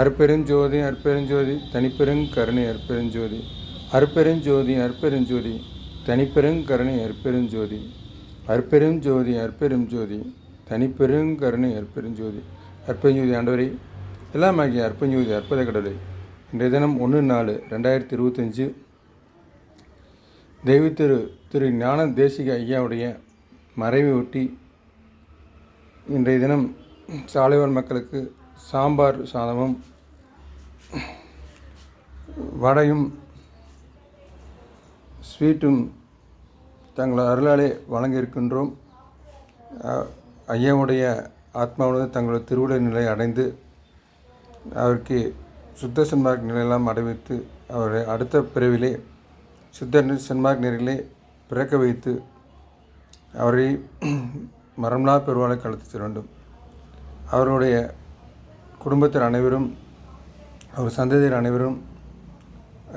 அற்பெருஞ்சோதி அற்பெருஞ்சோதி தனிப்பெருங்கருணை அற்பெருஞ்சோதி. அற்பெருஞ்சோதி அற்பெருஞ்சோதி தனிப்பெருங்கருணை அற்பெருஞ்சோதி. அற்பெருஞ்சோதி அற்பெருஞ்சோதி தனிப்பெருங்கருணை அற்பெருஞ்சோதி. அற்பெருஞ்சோதி எல்லாம் எல்லாமாகிய அற்பஞ்சோதி அற்புத கடவுளை இன்றைய தினம் ஒன்று நாலு ரெண்டாயிரத்தி இருபத்தஞ்சு தெய்வ திரு திரு ஞான தேசிக ஐயாவுடைய மறைவை ஒட்டி இன்றைய தினம் சாலைவாழ் மக்களுக்கு சாம்பார் சாதமும் வடையும் ஸ்வீட்டும் தங்கள் அருளாலே வழங்கியிருக்கின்றோம். ஐயாவுடைய ஆத்மாவுடன் தங்களது திருவுடல் நிலை அடைந்து அவருக்கு சுத்த சன்மார்க் நிலையெல்லாம் அடைவித்து அவரை அடுத்த பிறவிலே சுத்த சன்மார்க் நிலையிலே பிறக்க வைத்து அவரை மரம்லா பெருவாளை கலத்து செல்ல வேண்டும். அவருடைய குடும்பத்தினர் அனைவரும் அவர் சந்ததியர் அனைவரும்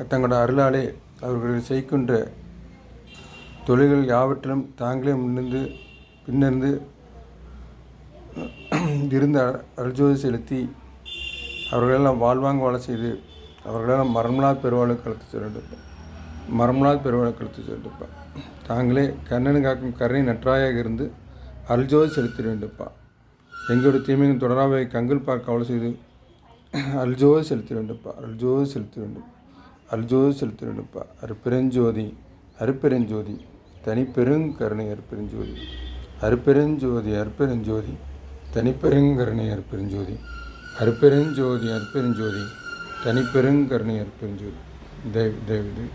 தங்களோட அருளாலே அவர்கள் செய்கின்ற தொழில்கள் யாவற்றிலும் தாங்களே முன்னிருந்து பின்னிருந்து இருந்த அருள்ஜோதி செலுத்தி அவர்களெல்லாம் வாழ்வாங்க வாழ செய்து அவர்களெல்லாம் மரம்லாத் பெருவாளை கலத்து செல்ல மரம்லாத் பெருவாளுக்கு பெருவாளை கலத்து செல்ல தாங்களே கண்ணனு காக்கும் கருணை நன்றாயாக இருந்து அருள்ஜோதி செலுத்திட வேண்டுப்பா எங்களுடைய தீமையும் தொடராவை கண்கள் பார்க்க கவலை செய்து அல்ஜோதி செலுத்த வேண்டும்ப்பா அல்ஜோதி செலுத்த வேண்டும் அல்ஜோதி செலுத்த வேண்டும்ப்பா அருப்பெருஞ்சோதி அருப்பெருஞ்சோதி. தனிப்பெருங்கருணை அருப்பெருஞ்சோதி அருப்பெருஞ்சோதி அருப்பெருஞ்சோதி தனிப்பெருங்கருணை அருப்பெருஞ்சோதி. அருப்பெருஞ்சோதி அருப்பெருஞ்சோதி தனிப்பெருங்கருணை அருப்பெருஞ்சோதி. தேவ் தேவ் தேவ்